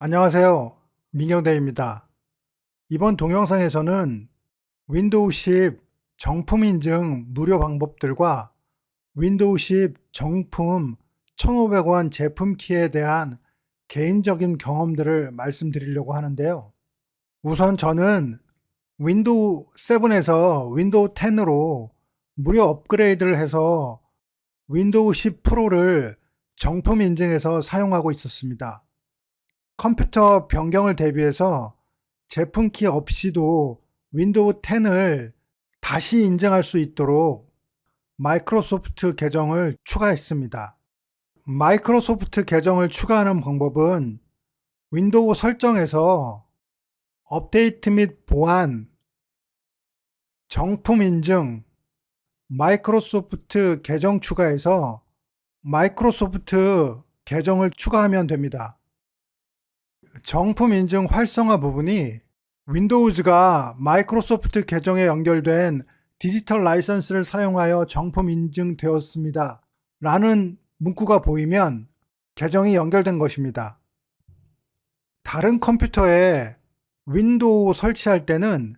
안녕하세요. 민경대입니다. 이번 동영상에서는 윈도우 10 정품 인증 무료 방법들과 윈도우 10 정품 1,500원 제품 키에 대한 개인적인 경험들을 말씀드리려고 하는데요. 우선 저는 윈도우 7에서 윈도우 10으로 무료 업그레이드를 해서 윈도우 10 프로를 정품 인증해서 사용하고 있었습니다. 컴퓨터 변경을 대비해서 제품 키 없이도 윈도우 10을 다시 인증할 수 있도록 마이크로소프트 계정을 추가했습니다. 마이크로소프트 계정을 추가하는 방법은 윈도우 설정에서 업데이트 및 보안, 정품 인증, 마이크로소프트 계정 추가해서 마이크로소프트 계정을 추가하면 됩니다. 정품 인증 활성화 부분이 윈도우즈가 마이크로소프트 계정에 연결된 디지털 라이선스를 사용하여 정품 인증되었습니다. 라는 문구가 보이면 계정이 연결된 것입니다. 다른 컴퓨터에 윈도우 설치할 때는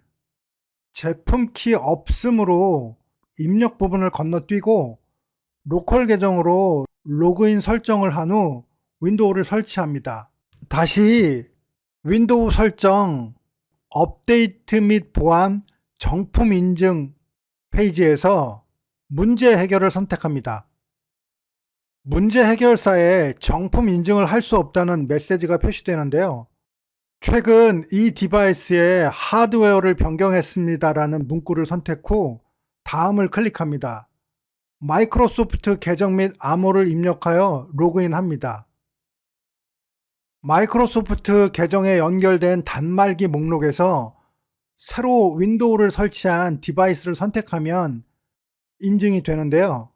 제품 키 없음으로 입력 부분을 건너뛰고 로컬 계정으로 로그인 설정을 한 후 윈도우를 설치합니다. 다시 윈도우 설정 업데이트 및 보안 정품 인증 페이지에서 문제 해결을 선택합니다. 문제 해결사에 정품 인증을 할 수 없다는 메시지가 표시되는데요. 최근 이 디바이스의 하드웨어를 변경했습니다라는 문구를 선택 후 다음을 클릭합니다. 마이크로소프트 계정 및 암호를 입력하여 로그인합니다. 마이크로소프트 계정에 연결된 단말기 목록에서 새로 윈도우를 설치한 디바이스를 선택하면 인증이 되는데요.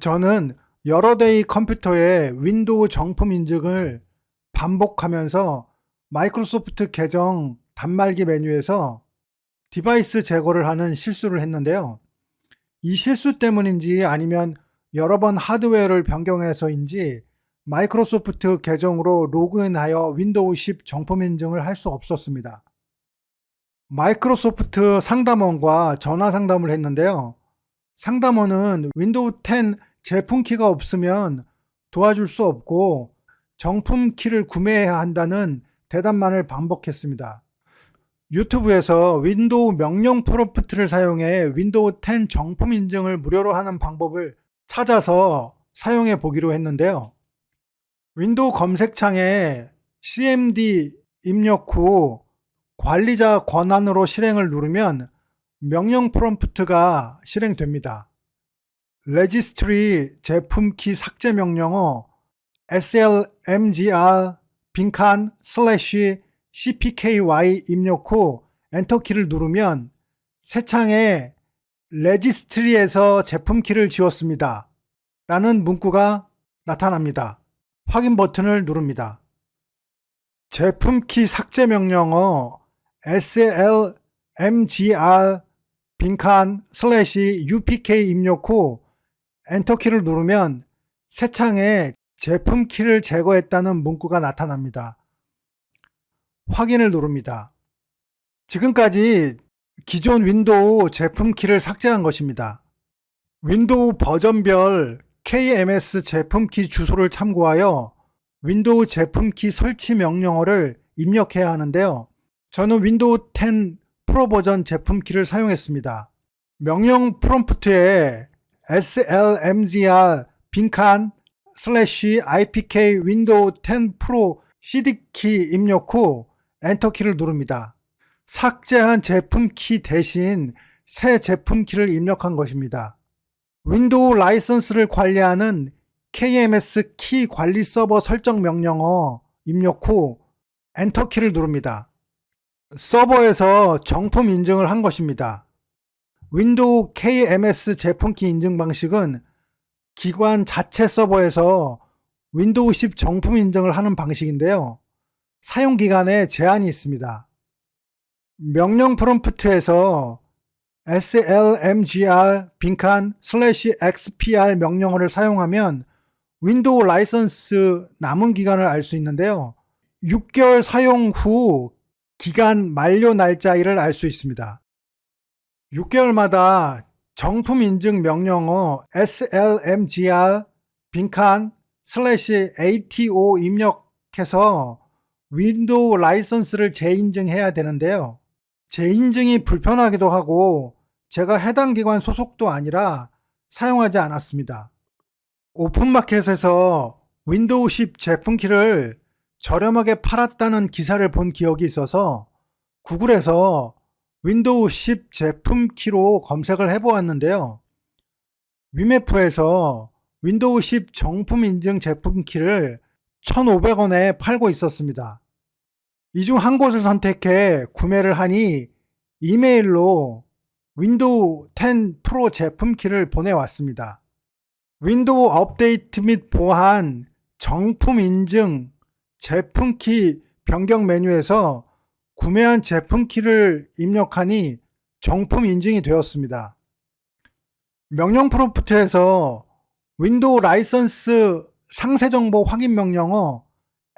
저는 여러 대의 컴퓨터에 윈도우 정품 인증을 반복하면서 마이크로소프트 계정 단말기 메뉴에서 디바이스 제거를 하는 실수를 했는데요. 이 실수 때문인지 아니면 여러 번 하드웨어를 변경해서인지 마이크로소프트 계정으로 로그인하여 윈도우 10 정품 인증을 할 수 없었습니다. 마이크로소프트 상담원과 전화 상담을 했는데요. 상담원은 윈도우 10 제품 키가 없으면 도와줄 수 없고 정품 키를 구매해야 한다는 대답만을 반복했습니다. 유튜브에서 윈도우 명령 프롬프트를 사용해 윈도우 10 정품 인증을 무료로 하는 방법을 찾아서 사용해 보기로 했는데요. 윈도우 검색창에 cmd 입력 후 관리자 권한으로 실행을 누르면 명령 프롬프트가 실행됩니다. 레지스트리 제품 키 삭제 명령어 slmgr 빈칸 슬래시 cpky 입력 후 엔터키를 누르면 새 창에 레지스트리에서 제품 키를 지웠습니다. 라는 문구가 나타납니다. 확인 버튼을 누릅니다. 제품 키 삭제 명령어 slmgr 빈칸 슬래시 upk 입력 후 엔터키를 누르면 새 창에 제품 키를 제거했다는 문구가 나타납니다. 확인을 누릅니다. 지금까지 기존 윈도우 제품 키를 삭제한 것입니다. 윈도우 버전별 KMS 제품 키 주소를 참고하여 윈도우 제품 키 설치 명령어를 입력해야 하는데요. 저는 윈도우 10 프로 버전 제품 키를 사용했습니다. 명령 프롬프트에 slmgr 빈칸 슬래시 ipk 윈도우 10 프로 cd키 입력 후 엔터키를 누릅니다. 삭제한 제품 키 대신 새 제품 키를 입력한 것입니다. 윈도우 라이선스를 관리하는 KMS 키 관리 서버 설정 명령어 입력 후 엔터 키를 누릅니다. 서버에서 정품 인증을 한 것입니다. 윈도우 KMS 제품 키 인증 방식은 기관 자체 서버에서 윈도우 10 정품 인증을 하는 방식인데요. 사용 기간에 제한이 있습니다. 명령 프롬프트에서 slmgr 빈칸 슬래시 xpr 명령어를 사용하면 윈도우 라이선스 남은 기간을 알 수 있는데요. 6개월 사용 후 기간 만료 날짜일을 알 수 있습니다. 6개월마다 정품 인증 명령어 slmgr 빈칸 슬래시 ato 입력해서 윈도우 라이선스를 재인증해야 되는데요. 재인증이 불편하기도 하고 제가 해당 기관 소속도 아니라 사용하지 않았습니다. 오픈마켓에서 윈도우 10 제품키를 저렴하게 팔았다는 기사를 본 기억이 있어서 구글에서 윈도우 10 제품키로 검색을 해보았는데요. 위메프에서 윈도우 10 정품 인증 제품키를 1,500원에 팔고 있었습니다. 이 중 한 곳을 선택해 구매를 하니 이메일로 윈도우 10 프로 제품 키를 보내왔습니다. 윈도우 업데이트 및 보안, 정품 인증, 제품 키 변경 메뉴에서 구매한 제품 키를 입력하니 정품 인증이 되었습니다. 명령 프롬프트에서 윈도우 라이선스 상세 정보 확인 명령어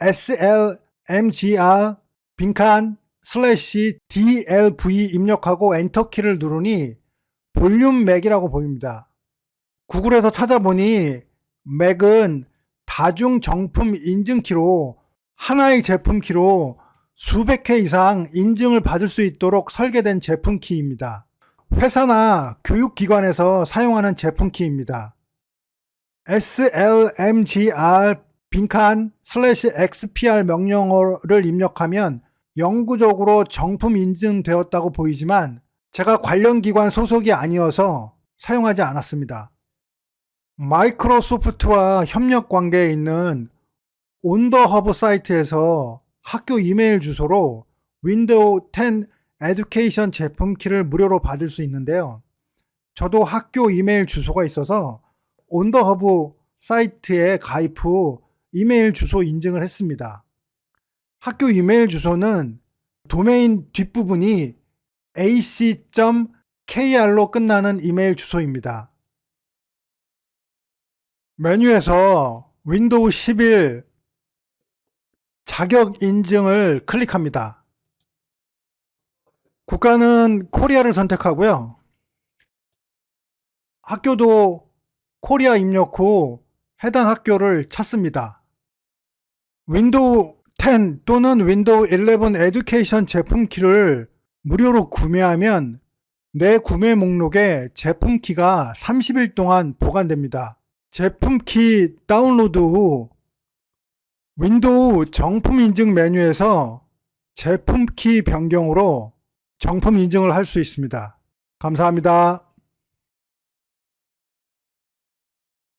slmgr 빈칸 슬래시 dlv 입력하고 엔터키를 누르니 볼륨 맥이라고 보입니다. 구글에서 찾아보니 맥은 다중 정품 인증키로 하나의 제품키로 수백 회 이상 인증을 받을 수 있도록 설계된 제품키입니다. 회사나 교육기관에서 사용하는 제품키입니다. slmgr 빈칸 슬래시 xpr 명령어를 입력하면 영구적으로 정품 인증되었다고 보이지만 제가 관련 기관 소속이 아니어서 사용하지 않았습니다. 마이크로소프트와 협력 관계에 있는 온더허브 사이트에서 학교 이메일 주소로 윈도우 10 에듀케이션 제품 키를 무료로 받을 수 있는데요. 저도 학교 이메일 주소가 있어서 온더허브 사이트에 가입 후 이메일 주소 인증을 했습니다. 학교 이메일 주소는 도메인 뒷부분이 ac.kr로 끝나는 이메일 주소입니다. 메뉴에서 윈도우 11 자격 인증을 클릭합니다. 국가는 코리아를 선택하고요. 학교도 코리아 입력 후 해당 학교를 찾습니다. 윈도우 10 또는 윈도우 11 에듀케이션 제품 키를 무료로 구매하면 내 구매 목록에 제품 키가 30일 동안 보관됩니다. 제품 키 다운로드 후 윈도우 정품 인증 메뉴에서 제품 키 변경으로 정품 인증을 할 수 있습니다. 감사합니다.